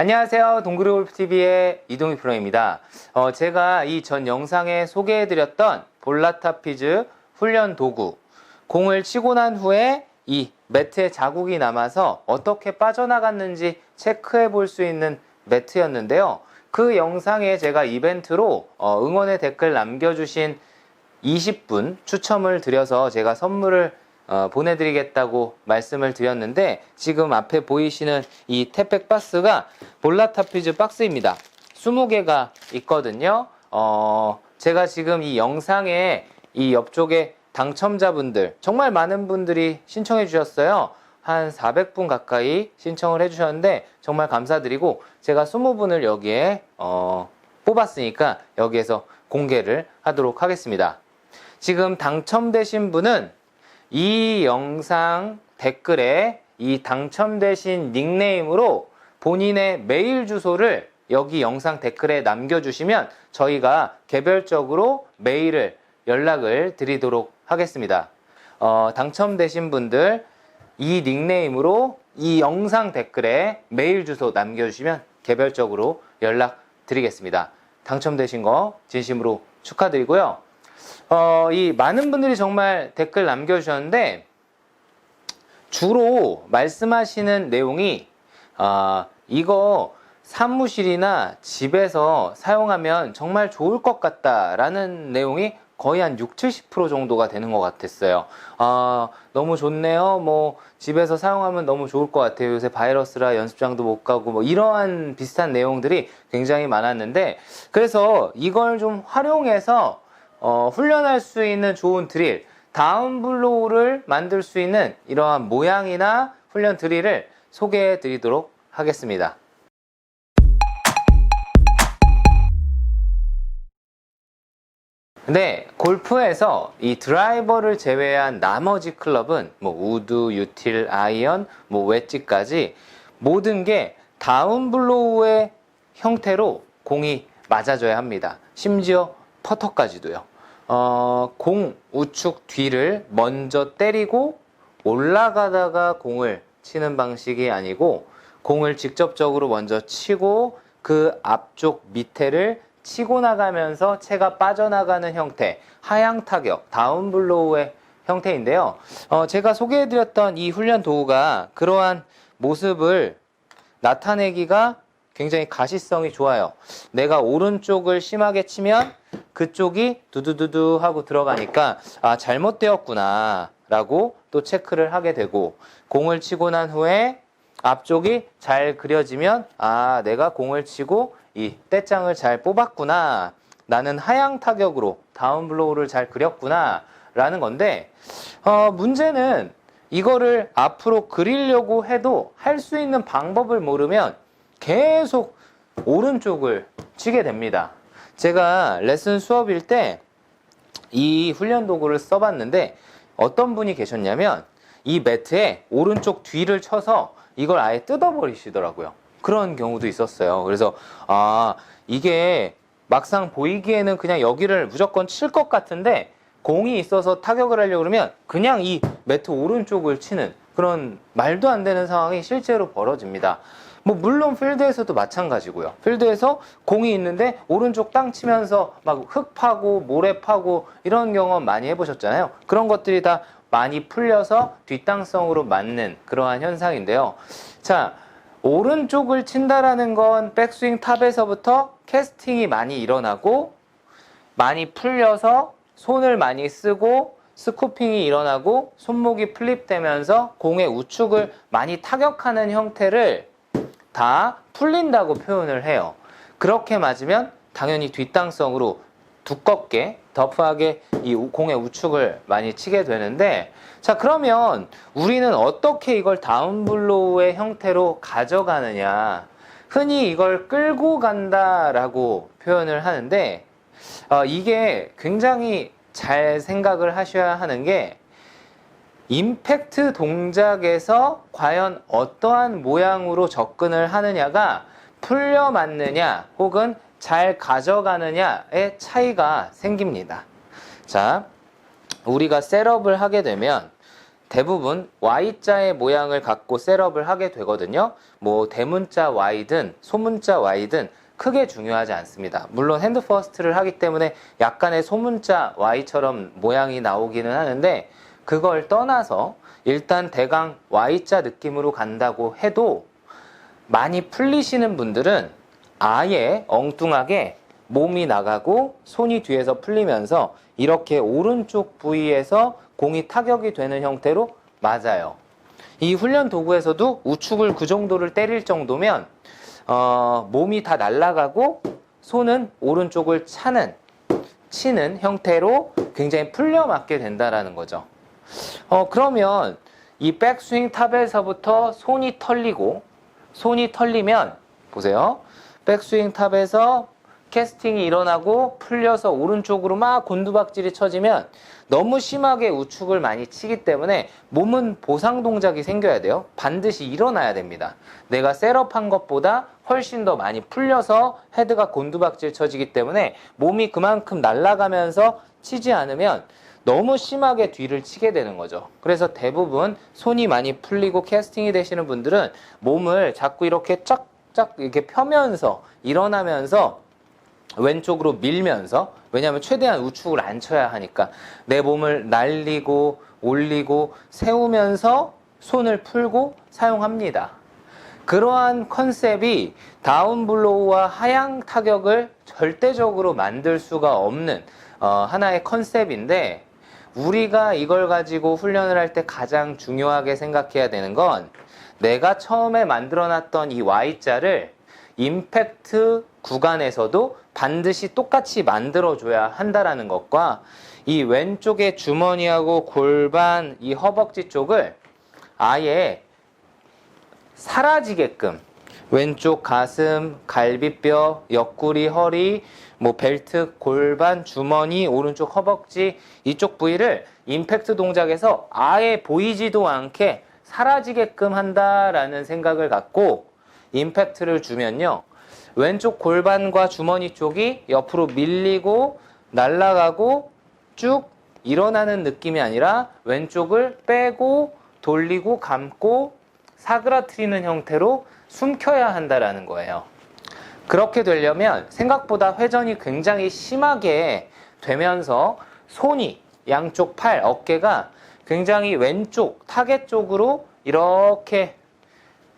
안녕하세요. 동그리 골프TV의 이동희 프로입니다. 어, 제가 이 전 영상에 소개해드렸던 볼라타피즈 훈련 도구, 공을 치고 난 후에 이 매트에 자국이 남아서 어떻게 빠져나갔는지 체크해 볼 수 있는 매트였는데요. 그 영상에 제가 이벤트로 어, 응원의 댓글 남겨주신 20분 추첨을 드려서 제가 선물을 어, 보내드리겠다고 말씀을 드렸는데 지금 앞에 보이시는 이 태백 박스가 볼라타피즈 박스입니다. 20개가 있거든요. 어, 제가 지금 이 영상에 이 옆쪽에 당첨자분들 정말 많은 분들이 신청해 주셨어요. 한 400분 가까이 신청을 해주셨는데 정말 감사드리고 제가 20분을 여기에 어, 뽑았으니까 여기에서 공개를 하도록 하겠습니다. 지금 당첨되신 분은 이 영상 댓글에 이 당첨되신 닉네임으로 본인의 메일 주소를 여기 영상 댓글에 남겨주시면 저희가 개별적으로 메일을 연락을 드리도록 하겠습니다. 어, 당첨되신 분들 이 닉네임으로 이 영상 댓글에 메일 주소 남겨주시면 개별적으로 연락 드리겠습니다. 당첨되신 거 진심으로 축하드리고요. 어, 이 많은 분들이 정말 댓글 남겨주셨는데 주로 말씀하시는 내용이 아, 이거 사무실이나 집에서 사용하면 정말 좋을 것 같다라는 내용이 거의 한 6, 70% 정도가 되는 것 같았어요. 아, 너무 좋네요. 뭐, 집에서 사용하면 너무 좋을 것 같아요. 요새 바이러스라 연습장도 못 가고, 뭐, 이러한 비슷한 내용들이 굉장히 많았는데, 그래서 이걸 좀 활용해서, 어, 훈련할 수 있는 좋은 드릴, 다운 블로우를 만들 수 있는 이러한 모양이나 훈련 드릴을 소개해 드리도록 하겠습니다. 근데 골프에서 이 드라이버를 제외한 나머지 클럽은 뭐 우드, 유틸, 아이언, 뭐 웨지까지 모든 게 다운 블로우의 형태로 공이 맞아줘야 합니다. 심지어 퍼터까지도요. 어, 공 우측 뒤를 먼저 때리고 올라가다가 공을 치는 방식이 아니고 공을 직접적으로 먼저 치고 그 앞쪽 밑에를 치고 나가면서 채가 빠져나가는 형태, 하향 타격, 다운 블로우의 형태인데요. 어, 제가 소개해드렸던 이 훈련 도구가 그러한 모습을 나타내기가 굉장히 가시성이 좋아요. 내가 오른쪽을 심하게 치면 그쪽이 두두두두 하고 들어가니까 아, 잘못되었구나 라고 또 체크를 하게 되고 공을 치고 난 후에 앞쪽이 잘 그려지면 아, 내가 공을 치고 이 떼장을 잘 뽑았구나. 나는 하향 타격으로 다운 블로우를 잘 그렸구나. 라는 건데, 어, 문제는 이거를 앞으로 그리려고 해도 할 수 있는 방법을 모르면 계속 오른쪽을 치게 됩니다. 제가 레슨 수업일 때 이 훈련 도구를 써봤는데 어떤 분이 계셨냐면 이 매트에 오른쪽 뒤를 쳐서 이걸 아예 뜯어버리시더라고요. 그런 경우도 있었어요. 그래서 아 이게 막상 보이기에는 그냥 여기를 무조건 칠 것 같은데 공이 있어서 타격을 하려고 그러면 그냥 이 매트 오른쪽을 치는 그런 말도 안 되는 상황이 실제로 벌어집니다. 뭐 물론 필드에서도 마찬가지고요. 필드에서 공이 있는데 오른쪽 땅 치면서 막 흙 파고 모래 파고 이런 경험 많이 해보셨잖아요. 그런 것들이 다 많이 풀려서 뒷땅성으로 맞는 그러한 현상인데요. 자, 오른쪽을 친다라는 건 백스윙 탑에서부터 캐스팅이 많이 일어나고 많이 풀려서 손을 많이 쓰고 스쿠핑이 일어나고 손목이 플립되면서 공의 우측을 많이 타격하는 형태를 다 풀린다고 표현을 해요. 그렇게 맞으면 당연히 뒷땅성으로 두껍게 더프하게 이 우- 공의 우측을 많이 치게 되는데 자 그러면 우리는 어떻게 이걸 다운블로우의 형태로 가져가느냐 흔히 이걸 끌고 간다라고 표현을 하는데 어, 이게 굉장히 잘 생각을 하셔야 하는 게 임팩트 동작에서 과연 어떠한 모양으로 접근을 하느냐가 풀려 맞느냐 혹은 잘 가져가느냐의 차이가 생깁니다. 자, 우리가 셋업을 하게 되면 대부분 Y자의 모양을 갖고 셋업을 하게 되거든요. 뭐 대문자 Y든 소문자 Y든 크게 중요하지 않습니다. 물론 핸드 퍼스트를 하기 때문에 약간의 소문자 Y처럼 모양이 나오기는 하는데 그걸 떠나서 일단 대강 Y자 느낌으로 간다고 해도 많이 풀리시는 분들은 아예 엉뚱하게 몸이 나가고 손이 뒤에서 풀리면서 이렇게 오른쪽 부위에서 공이 타격이 되는 형태로 맞아요. 이 훈련 도구에서도 우측을 그 정도를 때릴 정도면 어, 몸이 다 날아가고 손은 오른쪽을 차는 치는 형태로 굉장히 풀려 맞게 된다라는 거죠. 어, 그러면 이 백스윙 탑에서부터 손이 털리고 손이 털리면 보세요. 백스윙 탑에서 캐스팅이 일어나고 풀려서 오른쪽으로 막 곤두박질이 쳐지면 너무 심하게 우측을 많이 치기 때문에 몸은 보상 동작이 생겨야 돼요. 반드시 일어나야 됩니다. 내가 셋업한 것보다 훨씬 더 많이 풀려서 헤드가 곤두박질 쳐지기 때문에 몸이 그만큼 날아가면서 치지 않으면 너무 심하게 뒤를 치게 되는 거죠. 그래서 대부분 손이 많이 풀리고 캐스팅이 되시는 분들은 몸을 자꾸 이렇게 쫙쫙 이렇게 펴면서 일어나면서 왼쪽으로 밀면서 왜냐하면 최대한 우측을 안 쳐야 하니까 내 몸을 날리고 올리고 세우면서 손을 풀고 사용합니다. 그러한 컨셉이 다운블로우와 하향 타격을 절대적으로 만들 수가 없는 어, 하나의 컨셉인데 우리가 이걸 가지고 훈련을 할 때 가장 중요하게 생각해야 되는 건 내가 처음에 만들어 놨던 이 Y자를 임팩트 구간에서도 반드시 똑같이 만들어줘야 한다라는 것과 이 왼쪽의 주머니하고 골반, 이 허벅지 쪽을 아예 사라지게끔 왼쪽 가슴, 갈비뼈, 옆구리, 허리, 뭐 벨트, 골반, 주머니, 오른쪽 허벅지 이쪽 부위를 임팩트 동작에서 아예 보이지도 않게 사라지게끔 한다라는 생각을 갖고 임팩트를 주면요. 왼쪽 골반과 주머니 쪽이 옆으로 밀리고 날아가고 쭉 일어나는 느낌이 아니라 왼쪽을 빼고 돌리고 감고 사그라뜨리는 형태로 숨겨야 한다라는 거예요. 그렇게 되려면 생각보다 회전이 굉장히 심하게 되면서 손이 양쪽 팔, 어깨가 굉장히 왼쪽 타겟 쪽으로 이렇게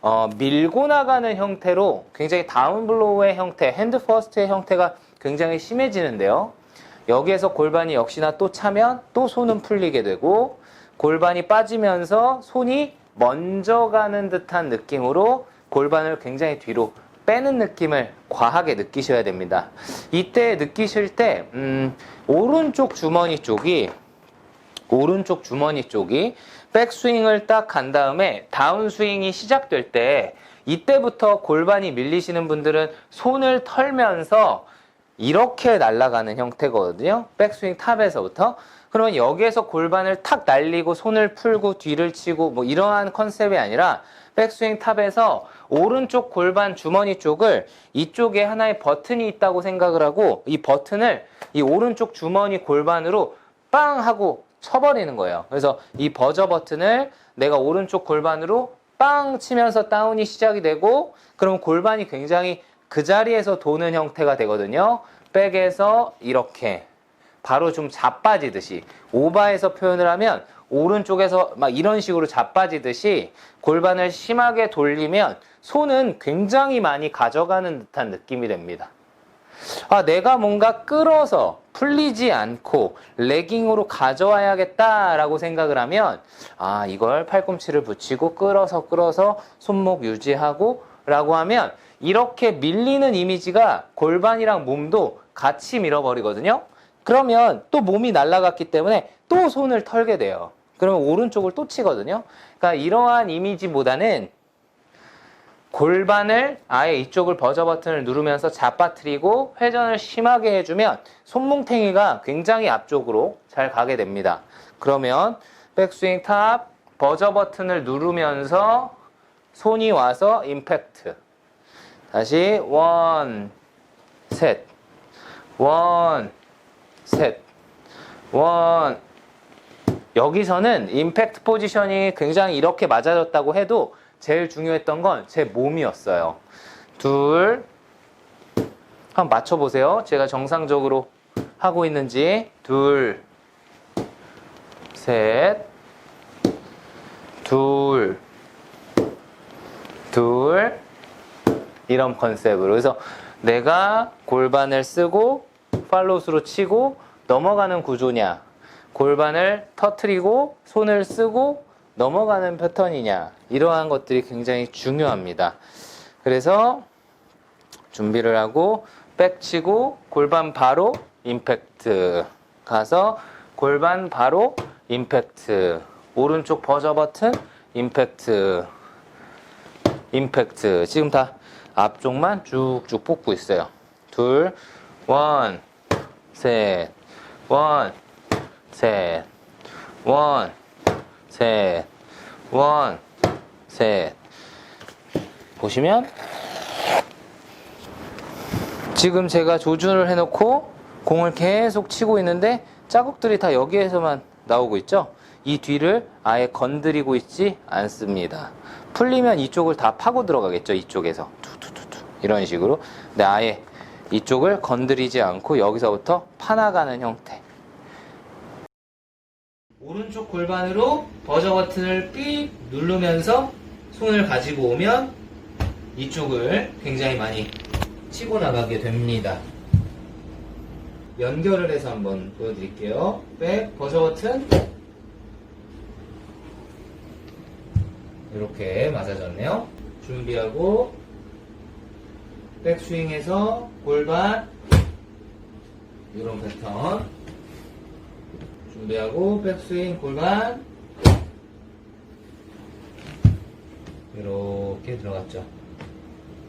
어, 밀고 나가는 형태로 굉장히 다운블로우의 형태, 핸드 퍼스트의 형태가 굉장히 심해지는데요. 여기에서 골반이 역시나 또 차면 또 손은 풀리게 되고 골반이 빠지면서 손이 먼저 가는 듯한 느낌으로 골반을 굉장히 뒤로 빼는 느낌을 과하게 느끼셔야 됩니다. 이때 느끼실 때 음, 오른쪽 주머니 쪽이 오른쪽 주머니 쪽이 백스윙을 딱 간 다음에 다운스윙이 시작될 때 이때부터 골반이 밀리시는 분들은 손을 털면서 이렇게 날아가는 형태거든요. 백스윙 탑에서부터. 그러면 여기에서 골반을 탁 날리고 손을 풀고 뒤를 치고 뭐 이러한 컨셉이 아니라 백스윙 탑에서 오른쪽 골반 주머니 쪽을 이쪽에 하나의 버튼이 있다고 생각을 하고 이 버튼을 이 오른쪽 주머니 골반으로 빵 하고 쳐버리는 거예요. 그래서 이 버저 버튼을 내가 오른쪽 골반으로 빵 치면서 다운이 시작이 되고 그럼 골반이 굉장히 그 자리에서 도는 형태가 되거든요. 백에서 이렇게 바로 좀 자빠지듯이 오바에서 표현을 하면 오른쪽에서 막 이런 식으로 자빠지듯이 골반을 심하게 돌리면 손은 굉장히 많이 가져가는 듯한 느낌이 됩니다. 아, 내가 뭔가 끌어서 풀리지 않고 레깅으로 가져와야겠다라고 생각을 하면 아, 이걸 팔꿈치를 붙이고 끌어서 끌어서 손목 유지하고 라고 하면 이렇게 밀리는 이미지가 골반이랑 몸도 같이 밀어버리거든요. 그러면 또 몸이 날아갔기 때문에 또 손을 털게 돼요. 그러면 오른쪽을 또 치거든요. 그러니까 이러한 이미지보다는 골반을 아예 이쪽을 버저 버튼을 누르면서 잡아뜨리고 회전을 심하게 해주면 손뭉탱이가 굉장히 앞쪽으로 잘 가게 됩니다. 그러면 백스윙 탑 버저 버튼을 누르면서 손이 와서 임팩트. 다시 원, 셋, 원, 셋, 원, 여기서는 임팩트 포지션이 굉장히 이렇게 맞아졌다고 해도 제일 중요했던 건 제 몸이었어요. 둘, 한번 맞춰보세요. 제가 정상적으로 하고 있는지. 둘, 셋, 둘, 둘, 이런 컨셉으로. 그래서 내가 골반을 쓰고 팔로스로 치고 넘어가는 구조냐, 골반을 터트리고 손을 쓰고 넘어가는 패턴이냐, 이러한 것들이 굉장히 중요합니다. 그래서 준비를 하고 백 치고 골반 바로 임팩트. 가서 골반 바로 임팩트. 오른쪽 버저 버튼 임팩트. 임팩트. 지금 다 앞쪽만 쭉쭉 뽑고 있어요. 둘, 원, 셋, 원, 셋, 원, 셋, 원, 셋 보시면 지금 제가 조준을 해놓고 공을 계속 치고 있는데 자국들이 다 여기에서만 나오고 있죠. 이 뒤를 아예 건드리고 있지 않습니다. 풀리면 이쪽을 다 파고 들어가겠죠. 이쪽에서 투투투투 이런 식으로. 근데 아예 이쪽을 건드리지 않고 여기서부터 파나가는 형태. 오른쪽 골반으로 버저 버튼을 삑 누르면서 손을 가지고 오면 이쪽을 굉장히 많이 치고 나가게 됩니다. 연결을 해서 한번 보여드릴게요. 백, 버저 버튼. 이렇게 맞아졌네요. 준비하고, 백스윙해서 골반, 이런 패턴. 준비하고, 백스윙, 골반. 이렇게 들어갔죠.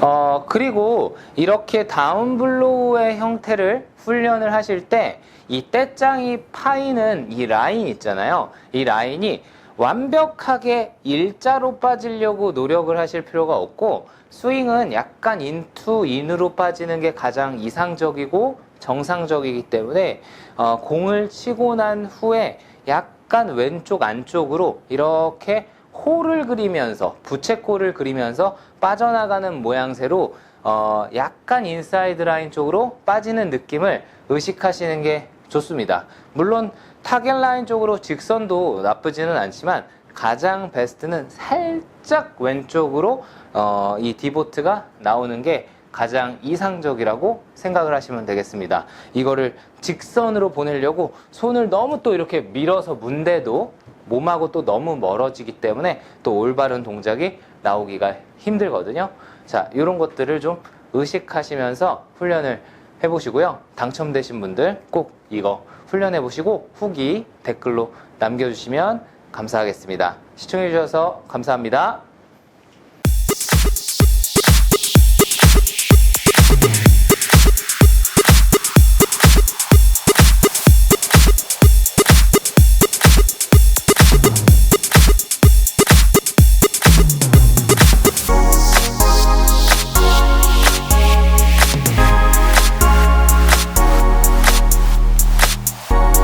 어, 그리고 이렇게 다운블로우의 형태를 훈련을 하실 때 이 떼짱이 파이는 이 라인 있잖아요. 이 라인이 완벽하게 일자로 빠지려고 노력을 하실 필요가 없고 스윙은 약간 인투 인으로 빠지는 게 가장 이상적이고 정상적이기 때문에 어, 공을 치고 난 후에 약간 왼쪽 안쪽으로 이렇게 홀을 그리면서 부채꼴을 그리면서 빠져나가는 모양새로 어, 약간 인사이드 라인 쪽으로 빠지는 느낌을 의식하시는 게 좋습니다. 물론 타겟 라인 쪽으로 직선도 나쁘지는 않지만 가장 베스트는 살짝 왼쪽으로 어, 이 디보트가 나오는 게 가장 이상적이라고 생각을 하시면 되겠습니다. 이거를 직선으로 보내려고 손을 너무 또 이렇게 밀어서 문대도 몸하고 또 너무 멀어지기 때문에 또 올바른 동작이 나오기가 힘들거든요. 자, 이런 것들을 좀 의식하시면서 훈련을 해보시고요. 당첨되신 분들 꼭 이거 훈련해보시고 후기 댓글로 남겨주시면 감사하겠습니다. 시청해주셔서 감사합니다.